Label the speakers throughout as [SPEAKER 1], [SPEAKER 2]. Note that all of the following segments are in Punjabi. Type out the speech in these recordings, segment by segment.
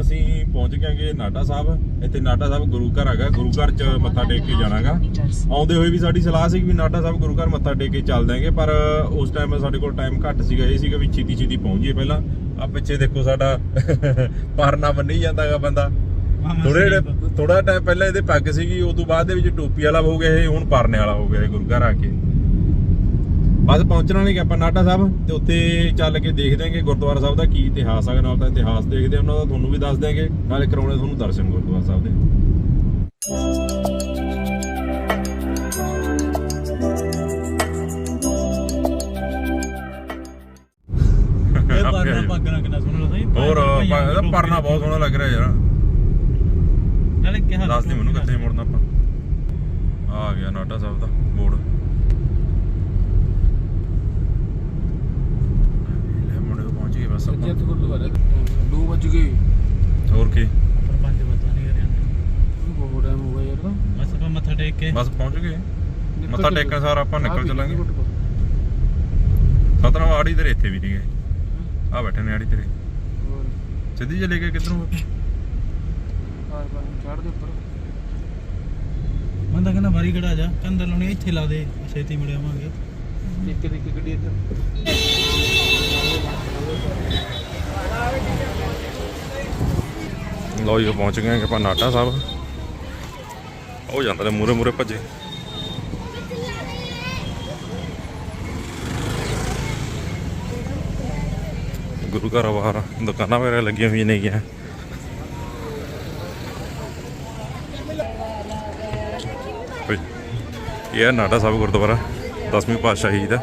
[SPEAKER 1] ਹੁਣ ਅਸੀਂ ਪਹੁੰਚ ਗਏਗੇ ਨਾਟਾ ਸਾਹਿਬ। ਇੱਥੇ ਨਾਟਾ ਸਾਹਿਬ ਗੁਰੂ ਘਰ ਹੈਗਾ ਗੁਰੂ ਘਰ ਚ ਮੱਥਾ ਟੇਕ ਕੇ ਜਾਣਾਗਾ। ਆਉਂਦੇ ਹੋਏ ਵੀ ਸਾਡੀ ਸਲਾਹ ਸੀ ਵੀ ਨਾਟਾ ਸਾਹਿਬ ਗੁਰੂ ਘਰ ਮੱਥਾ ਟੇਕ ਕੇ ਚੱਲ ਦਾਂਗੇ ਪਰ ਉਸ ਟਾਈਮ ਸਾਡੇ ਕੋਲ ਟਾਈਮ ਘੱਟ ਸੀਗਾ ਇਹ ਸੀਗਾ ਵੀ ਛੇਤੀ ਛੇਤੀ ਪਹੁੰਚ ਜਾਈਏ ਪਹਿਲਾਂ। ਆ ਪਿੱਛੇ ਦੇਖੋ ਸਾਡਾ ਪਰਨਾ ਬੰਨੀ ਜਾਂਦਾਗਾ ਬੰਦਾ। ਥੋੜੇ ਥੋੜਾ ਟਾਈਮ ਪਹਿਲਾਂ ਇਹਦੇ ਪੱਗ ਸੀਗੀ ਉਸ ਤੋਂ ਬਾਅਦ ਦੇ ਵਿੱਚ ਟੋਪੀ ਵਾਲਾ ਹੋ ਗਿਆ ਇਹ ਹੁਣ ਪਰਨੇ ਵਾਲਾ ਹੋ ਗਿਆ ਇਹ ਗੁਰੂ ਘਰ ਆ ਕੇ। ਬਸ ਪਹੁੰਚਣਾ ਨਹੀਂ ਕਿ ਆਪਾਂ ਨਾਟਾ ਸਾਹਿਬ ਤੇ ਉੱਥੇ ਚੱਲ ਕੇ ਦੇਖਦੇ ਆਂਗੇ ਗੁਰਦੁਆਰਾ ਸਾਹਿਬ ਦਾ ਕੀ ਇਤਿਹਾਸ ਹੈ ਨਾਲ ਤਾਂ ਇਤਿਹਾਸ ਦੇਖਦੇ ਉਹਨਾਂ ਦਾ ਤੁਹਾਨੂੰ ਵੀ ਦੱਸ ਦਿਆਂਗੇ ਨਾਲੇ ਕਰਾਉਣੇ ਤੁਹਾਨੂੰ ਦਰਸ਼ਨ ਗੁਰਦੁਆਰਾ ਸਾਹਿਬ ਦੇ।
[SPEAKER 2] ਇਹ ਪਰਨਾ ਪੱਗ ਨਾਲ ਕਿੰਨਾ ਸੋਹਣਾ ਲੱਗਦਾ ਜੀ
[SPEAKER 1] ਹੋਰ ਪ- ਇਹਦਾ ਪਰਨਾ ਬਹੁਤ ਸੋਹਣਾ ਲੱਗ ਰਿਹਾ ਯਾਰ।
[SPEAKER 2] ਨਾਲੇ ਕਿਹਾ
[SPEAKER 1] ਦੱਸ ਦੇ ਮੈਨੂੰ ਕਿੱਥੇ ਮੁੜਨਾ ਆਪਾਂ। ਆ ਗਿਆ ਨਾਟਾ ਸਾਹਿਬ ਦਾ ਬੋਰਡ ਲੈ ਮੁੰਡੇ ਆਪਾਂ
[SPEAKER 3] ਜੱਤ ਗੁਰਦੁਆਰਾ 2 ਵਜ ਗਏ।
[SPEAKER 1] ਹੋਰ ਕੀ?
[SPEAKER 2] ਪੰਜ ਪਤਾ ਨਹੀਂ ਕਰਿਆ
[SPEAKER 3] ਬਹੁਤ ਟਾਈਮ ਹੋ ਗਿਆ ਯਾਰ ਤਾਂ।
[SPEAKER 2] ਬਸ ਆਪਾਂ ਮੱਥਾ ਟੇਕ ਕੇ
[SPEAKER 1] ਬਸ ਪਹੁੰਚ ਗਏ?
[SPEAKER 3] ਨਿਕਲ
[SPEAKER 1] ਮੱਥਾ
[SPEAKER 3] ਚੱਲੇ।
[SPEAKER 1] ਟੇਕਣ ਸਾਰ ਆਪਾਂ ਨਿਕਲ ਚੱਲਾਂਗੇ। ਸਤਨਾਮ ਆੜੀ ਤੇਰੇ ਇੱਥੇ ਵੀ ਨਹੀਂ ਗਏ। ਆ ਬੈਠੇ ਨੇ ਆੜੀ ਤੇਰੇ।
[SPEAKER 3] ਹੋਰ?
[SPEAKER 1] ਸਿੱਧੀ ਚਲੇ ਗਏ ਕਿੱਧਰੋਂ?
[SPEAKER 3] ਕਾਰ ਬਾਰ ਚੜ ਦੇ ਉੱਪਰ।
[SPEAKER 2] ਮੈਂ ਤਾਂ ਕਹਿੰਦਾ ਬਾਰੀ ਖੜਾ ਜਾ ਕੰਦਰ ਲਾਉਣੀ ਇੱਥੇ ਲਾ ਦੇ। ਛੇਤੀ ਮੁੜ ਆਵਾਂਗੇ।
[SPEAKER 3] ਨਿੱਕੇ ਨਿੱਕੇ ਗੱਡੀ ਇੱਧਰ।
[SPEAKER 1] ਲਓ ਜੀ, ਪਹੁੰਚ ਗਏ ਆਪਾਂ ਨਾਟਾ ਸਾਹਿਬ। ਉਹ ਜਾਂਦਾ ਨੇ ਮੂਰੇ ਮੂਰੇ ਭੱਜੇ। ਗੁਰੂ ਘਰ ਬਾਹਰ, ਦੁਕਾਨਾਂ ਵਗੈਰਾ ਲੱਗੀਆਂ ਹੋਈਆਂ ਨੇ ਗਿਆ ਇਹ ਨਾਟਾ ਸਾਹਿਬ ਗੁਰਦੁਆਰਾ 10ਵੀਂ ਪਾਤਸ਼ਾਹੀ ਦਾ।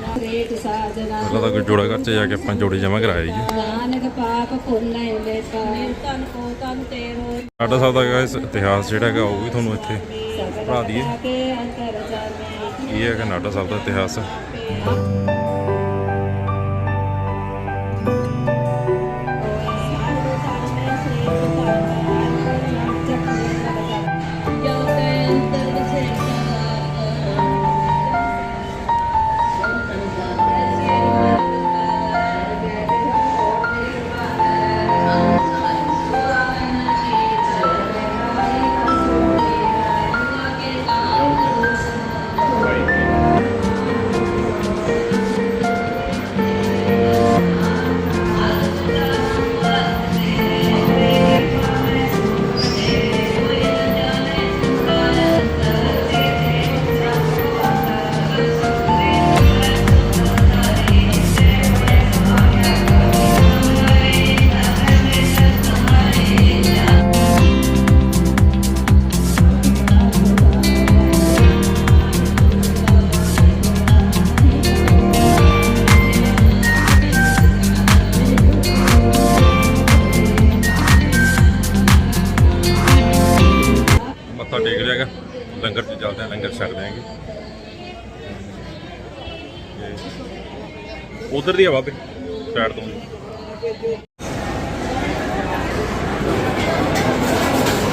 [SPEAKER 1] ਪਹਿਲਾਂ ਤਾਂ ਕੋਈ ਜੋੜਾ ਘਰ ਚ ਜਾ ਕੇ ਆਪਾਂ ਜੋੜੇ ਜਮਾ ਕਰਾਇਆ ਜੀ।
[SPEAKER 4] ਨਾਨਕ
[SPEAKER 1] ਸਾਹਿਬ ਦਾ guys ਇਤਿਹਾਸ ਜਿਹੜਾ ਹੈਗਾ ਉਹ ਵੀ ਤੁਹਾਨੂੰ ਇੱਥੇ ਪੜ੍ਹਾ ਦਈਏ।
[SPEAKER 4] ਕੇ ਅੰਤਰ ਜਾਮੇ
[SPEAKER 1] ਇਹ ਸਾਹਿਬ ਦਾ ਇਤਿਹਾਸ। ਲੰਗਰ ਛਕ ਦਿਆਂਗੇ ਉਧਰ ਦੀ ਆ ਬਾਬੇ ਸਾਈਡ ਤੋਂ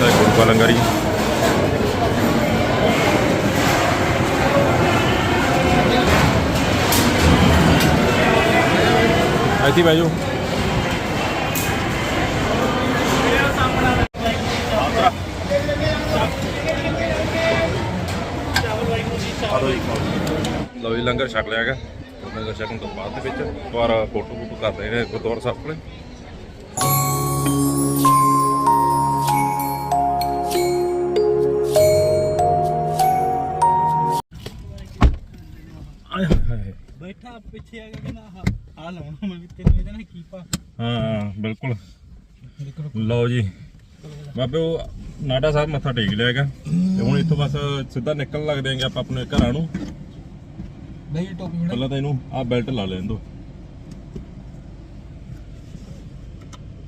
[SPEAKER 1] ਇਹ ਗੁਰੂ ਕਾ ਇੱਥੇ ਬਹਿ ਜਾਓ। ਜੀ ਲੰਗਰ ਛਕ ਲਿਆ ਹੈਗਾ। ਲੰਗਰ ਛਕਣ ਤੋਂ ਬਾਅਦ ਦੇ ਵਿੱਚ ਦੁਬਾਰਾ ਫੋਟੋ ਫੋਟੋ ਕਰਦੇ ਨੇ ਗੁਰਦੁਆਰਾ ਸਾਹਿਬ ਕੋਲੇ।
[SPEAKER 2] ਬੈਠਾ ਪਿੱਛੇ ਆ ਕੇ ਕਹਿੰਦਾ ਆ ਲਾਉਣਾ ਮੈਂ ਵੀ ਤੈਨੂੰ ਇਹਦੇ ਨਾਲ ਕੀ ਪਾ
[SPEAKER 1] ਹਾਂ ਬਿਲਕੁਲ। ਲਓ ਜੀ ਬਾਬੇ ਉਹ ਨਾਟਾ ਸਾਹਿਬ ਮੱਥਾ ਟੇਕ ਲਿਆ ਹੈਗਾ। ਤੇ ਹੁਣ ਇੱਥੋਂ ਬਸ ਸਿੱਧਾ ਨਿਕਲਣ ਲੱਗਦੇ ਆਂਗੇ ਆਪਾਂ ਆਪਣੇ ਘਰਾਂ ਨੂੰ।
[SPEAKER 3] ਨਹੀਂ ਟੋਪੀ ਫੜਾ
[SPEAKER 1] ਪਹਿਲਾਂ ਤਾਂ ਇਹਨੂੰ ਆਹ ਬੈਲਟ ਲਾ ਲੈਣ ਦੋ।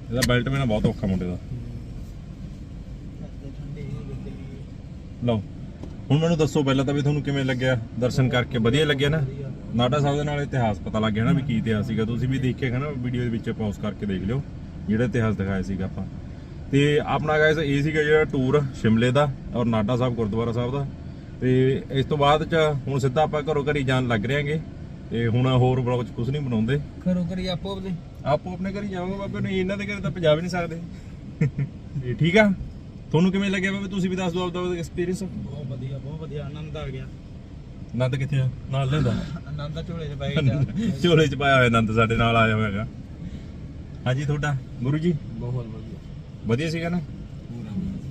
[SPEAKER 1] ਇਹਦਾ ਬੈਲਟ ਬਿਨਾ ਬਹੁਤ ਔਖਾ ਮੁੰਡੇ ਦਾ। ਲਓ ਹੁਣ ਮੈਨੂੰ ਦੱਸੋ ਪਹਿਲਾਂ ਤਾਂ ਵੀ ਤੁਹਾਨੂੰ ਕਿਵੇਂ ਲੱਗਿਆ? ਦਰਸ਼ਨ ਕਰਕੇ ਵਧੀਆ ਲੱਗਿਆ ਨਾ? ਨਾਡਾ ਸਾਹਿਬ ਦੇ ਨਾਲ ਇਤਿਹਾਸ ਪਤਾ ਲੱਗ ਗਿਆ ਨਾ ਵੀ ਕੀ ਇਤਿਹਾਸ ਸੀਗਾ। ਤੁਸੀਂ ਵੀ ਦੇਖਿਆ ਨਾ ਵੀਡੀਓ ਦੇ ਵਿੱਚ ਪੌਜ਼ ਕਰਕੇ ਦੇਖ ਲਿਓ। ਜਿਹੜਾ ਇਤਿਹਾਸ ਦਿਖਾਇਆ ਸੀਗਾ ਆਪਾਂ। ਤੇ ਆਪਣਾ ਗਾਇਸ ਇਹ ਸੀਗਾ ਜਿਹੜਾ ਟੂਰ ਸ਼ਿਮਲੇ ਦਾ ਔਰ ਨਾਡਾ ਸਾਹਿਬ ਗੁਰਦੁਆਰਾ ਸਾਹਿਬ ਦਾ। ਤੇ ਇਸ ਤੋਂ ਬਾਅਦ ਚ ਹੁਣ ਸਿੱਧਾ ਆਪਾਂ ਘਰੋਂ ਘਰੀ ਜਾਣ ਲੱਗ ਰਹੇ ਹਾਂਗੇ। ਤੇ ਹੁਣ ਹੋਰ ਬਲੌਗ ਚ ਕੁਝ ਨਹੀਂ ਬਣਾਉਂਦੇ।
[SPEAKER 3] ਕਰੋ ਕਰੀ ਆਪੋ ਆਪਦੇ?
[SPEAKER 1] ਆਪੋ ਆਪਣੇ ਘਰੀ ਜਾਵਾਂਗੇ ਬਾਬੇ ਨਹੀਂ ਇਹਨਾਂ ਦੇ ਘਰੇ ਤਾਂ ਪੰਜਾਬ ਨਹੀਂ ਸਕਦੇ। ਇਹ ਠੀਕ ਆ? ਤੁਹਾਨੂੰ ਕਿਵੇਂ ਲੱਗਿਆ ਬਾਬੇ? ਤੁਸੀਂ ਵੀ ਦੱਸ ਦਿਓ ਆਪਦਾ ਐਕਸਪੀਰੀਅੰਸ
[SPEAKER 2] ਬਹੁਤ ਵਧੀਆ ਬਹੁਤ ਵਧੀਆ। ਆਨੰਦ ਆ ਗਿਆ।
[SPEAKER 1] ਨੰਦ ਕਿੱਥੇ ਆ? ਨਾਲ ਲੈਂਦਾ।
[SPEAKER 2] ਆਨੰਦ ਦਾ ਝੋਲੇ 'ਚ ਗਿਆ
[SPEAKER 1] ਝੋਲੇ ਚ ਪਾਇਆ ਹੋਇਆ ਨੰਦ ਸਾਡੇ ਨਾਲ ਆਇਆ ਹੋਇਆ ਹੈਗਾ। ਹਾਂਜੀ ਤੁਹਾਡਾ? ਗੁਰੂ ਜੀ?
[SPEAKER 3] ਬਹੁਤ ਵਧੀਆ।
[SPEAKER 1] ਵਧੀਆ ਸੀਗਾ ਨਾ?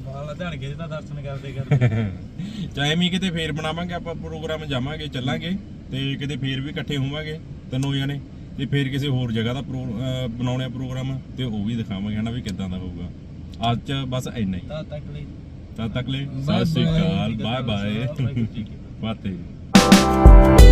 [SPEAKER 2] ਬਾਲਾ ਧਿਆਨ ਕੇ ਤਾਂ ਦਰਸ਼ਨ ਕਰਦੇ ਕਰਦੇ।
[SPEAKER 1] ਚਾਹੇ ਵੀ ਕਿਤੇ ਫੇਰ ਬਣਾਵਾਂਗੇ ਆਪਾਂ ਪ੍ਰੋਗਰਾਮ ਜਾਵਾਂਗੇ ਚੱਲਾਂਗੇ ਤੇ ਕਿਤੇ ਫੇਰ ਵੀ ਇਕੱਠੇ ਹੋਵਾਂਗੇ ਤਿੰਨੋਂ ਜਣੇ ਤੇ ਫੇਰ ਕਿਸੇ ਹੋਰ ਜਗ੍ਹਾ ਦਾ ਬਣਾਉਣੇ ਪ੍ਰੋਗਰਾਮ ਤੇ ਉਹ ਵੀ ਦਿਖਾਵਾਂਗੇ ਹਨਾ ਵੀ ਕਿੱਦਾਂ ਦਾ ਹੋਊਗਾ। ਅੱਜ 'ਚ ਬਸ ਇੰਨਾ ਹੀ।
[SPEAKER 2] ਤਾਂ ਤੱਕ ਲਈ।
[SPEAKER 1] ਤਦ ਤੱਕ ਲਈ। ਸਤਿ ਸ਼੍ਰੀ. ਅਕਾਲ ਬਾਏ ਬਾਏ। ਫਤਿਹ।